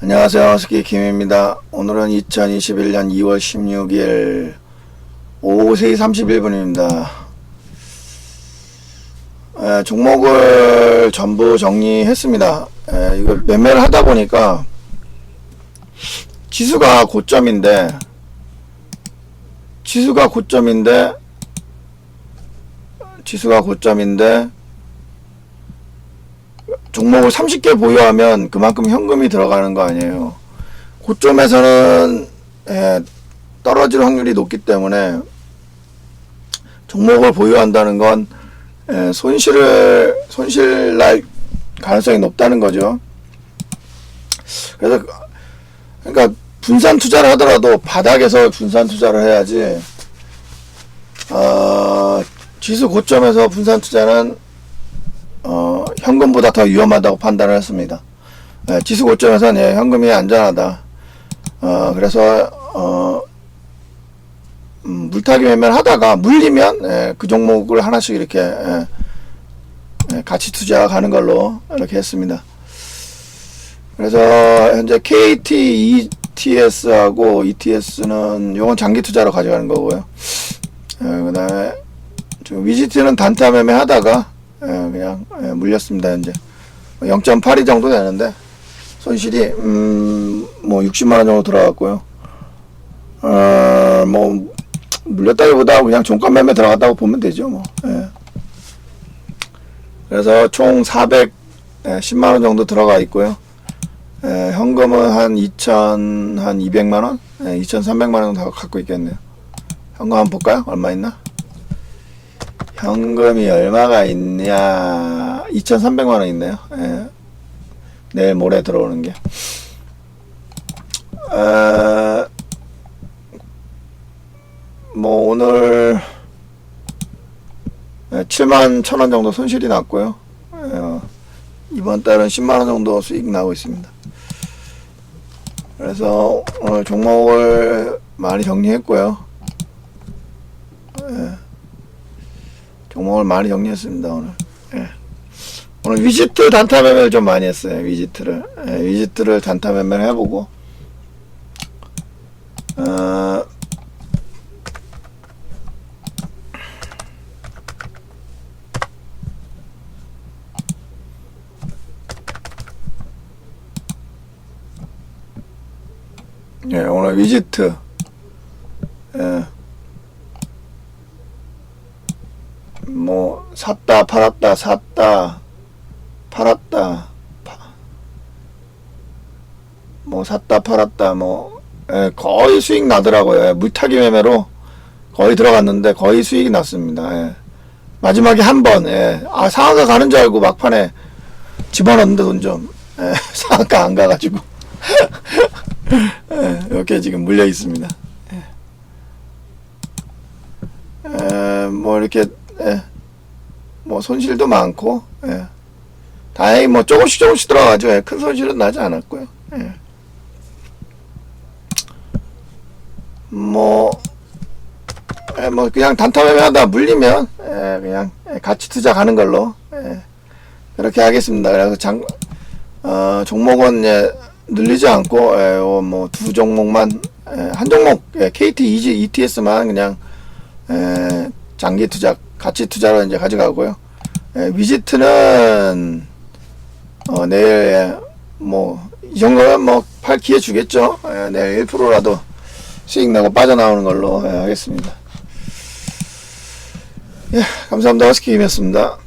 안녕하세요. 스키 김입니다. 오늘은 2021년 2월 16일 오후 3시 31분입니다. 종목을 전부 정리했습니다. 에, 이걸 매매를 하다 보니까 지수가 고점인데 지수가 고점인데 지수가 고점인데 종목을 30개 보유하면 그만큼 현금이 들어가는 거 아니에요. 고점에서는 예, 떨어질 확률이 높기 때문에 종목을 보유한다는 건 예, 손실을 손실 날 가능성이 높다는 거죠. 그래서 그러니까 분산 투자를 하더라도 바닥에서 분산 투자를 해야지. 어, 지수 고점에서 분산 투자는 어, 현금보다 더 위험하다고 판단을 했습니다. 예, 지수 고점에서는 예, 현금이 안전하다. 어, 그래서 어, 음, 물타기 매매를 하다가 물리면 예, 그 종목을 하나씩 이렇게 예, 예, 같이 투자가는 걸로 이렇게 했습니다. 그래서 현재 KT ETS하고 ETS는 요건 장기 투자로 가져가는 거고요. 예, 그다음에 지금 위지트는 단타 매매 하다가 예, 그냥 예, 물렸습니다 현재 0.82 정도 되는데 손실이 음뭐 60만 원 정도 들어갔고요. 어뭐 물렸다기보다 그냥 종가 매매 들어갔다고 보면 되죠 뭐. 예. 그래서 총 410만 원 정도 들어가 있고요. 예, 현금은 한 2천 한 200만 원, 예, 2,300만 원 정도 갖고 있겠네요. 현금 한번 볼까요? 얼마 있나? 현금이 얼마가 있냐? 2,300만 원 있네요. 예. 내일 모레 들어오는 게. 어, 뭐 오늘 7만 1천 원 정도 손실이 났고요. 어, 이번 달은 10만 원 정도 수익 나고 있습니다. 그래서 오늘 종목을 많이 정리했고요. 예. 종목을 많이 정리했습니다 오늘. 예. 오늘 위지트 단타 매매를 좀 많이 했어요. 위지트를 예, 위지트를 단타 매매를 해보고 어, 예, 오늘 위지트 예. 뭐 샀다 팔았다 샀다 팔았다 파- 뭐 샀다 팔았다 뭐 예, 거의 수익 나더라고요. 예, 물타기 매매로 거의 들어갔는데 거의 수익이 났습니다. 예. 마지막에 한 번 예. 아 상한가 가는 줄 알고 막판에 집어넣는데 돈 좀 예, 상한가 안 가가지고. 예, 이렇게 지금 물려 있습니다. 에, 뭐 이렇게 예, 뭐 손실도 많고 예. 다행히 뭐 조금씩 조금씩 들어가죠. 예, 큰 손실은 나지 않았고요. 예. 뭐, 예, 뭐 그냥 단타 매매하다 물리면 예, 그냥 예, 같이 투자 가는 걸로 예, 그렇게 하겠습니다. 그래서 장 어, 종목은 예, 늘리지 않고 예, 뭐두 종목만 예, 한 종목 예, KT ETS만 그냥 에, 장기 투자, 가치 투자로 이제 가져가고요. 에, 위지트는 어, 내일 뭐 이 정도면 뭐 팔 기회 주겠죠. 에, 내일 1%라도 수익 내고 빠져나오는 걸로 에, 하겠습니다. 예, 감사합니다. 허스키임이었습니다.